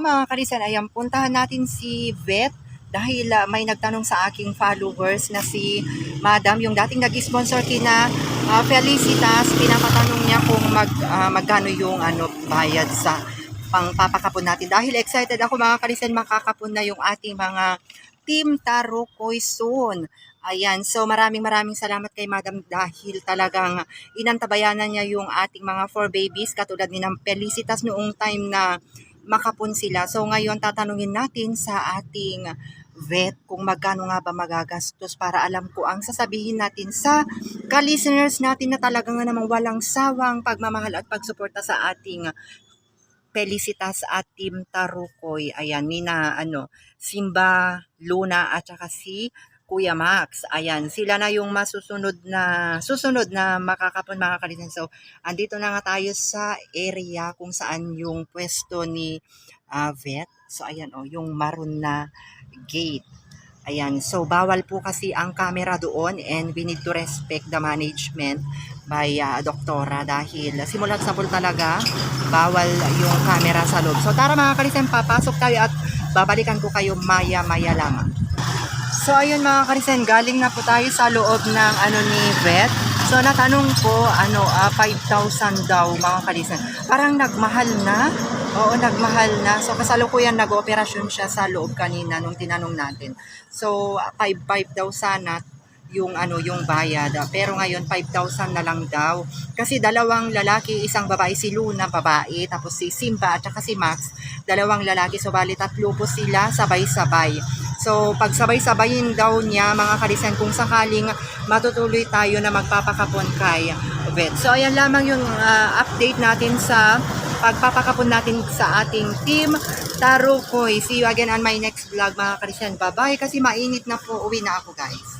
Mga karisan, ayan, puntahan natin si Vet dahil ah, may nagtanong sa aking followers na si Madam, yung dating nag-sponsor kina ah, Felicitas, pinapatanong niya kung mag, ah, magkano yung ano, bayad sa pangpapakapon natin. Dahil excited ako mga karisan, makakapon na yung ating mga Team Tarukoy soon. Ayan, so maraming maraming salamat kay Madam dahil talagang inantabayanan niya yung ating mga four babies katulad ni ng Felicitas noong time na makapon sila. So ngayon tatanungin natin sa ating vet kung magkano nga ba magagastos para alam ko ang sasabihin natin sa ka-listeners natin na talagang nga namang walang sawang pagmamahal at pagsuporta sa ating Felicitas at Team Tarukoy. Ayan, ni na ano, Simba, Luna at saka si Kuya Max. Ayan, sila na yung masusunod na susunod na makakapon mga kalisan. So, andito na nga tayo sa area kung saan yung pwesto ni ah, Vet. So, ayan oh, yung maroon na gate. Ayan, so bawal po kasi ang camera doon and we need to respect the management by ah, doktora dahil simulat sa pool talaga bawal yung camera sa loob. So tara mga kalisan, papasok tayo at babalikan ko kayo maya-maya lamang. So ayun mga karisen, galing na po tayo sa loob ng ano ni vet. So natanong ko, ano, ah, 5,000 daw mga karisen. Parang nagmahal na. Oo, nagmahal na. So kasalukuyan nag-operasyon siya sa loob kanina nung tinanong natin. So 5,500 daw sana yung ano yung bayad Ah, pero ngayon 5,000 na lang daw kasi dalawang lalaki isang babae si Luna babae tapos si Simba at saka si Max dalawang lalaki so bali tatlo po sila sabay-sabay So, pagsabay-sabayin daw niya mga karisan kung sakaling matutuloy tayo na magpapakapon kay Vet. So, ayan lamang yung ah, update natin sa pagpapakapon natin sa ating team Tarukoy. See you again on my next vlog mga karisan. Bye-bye kasi mainit na po. Uwi na ako guys.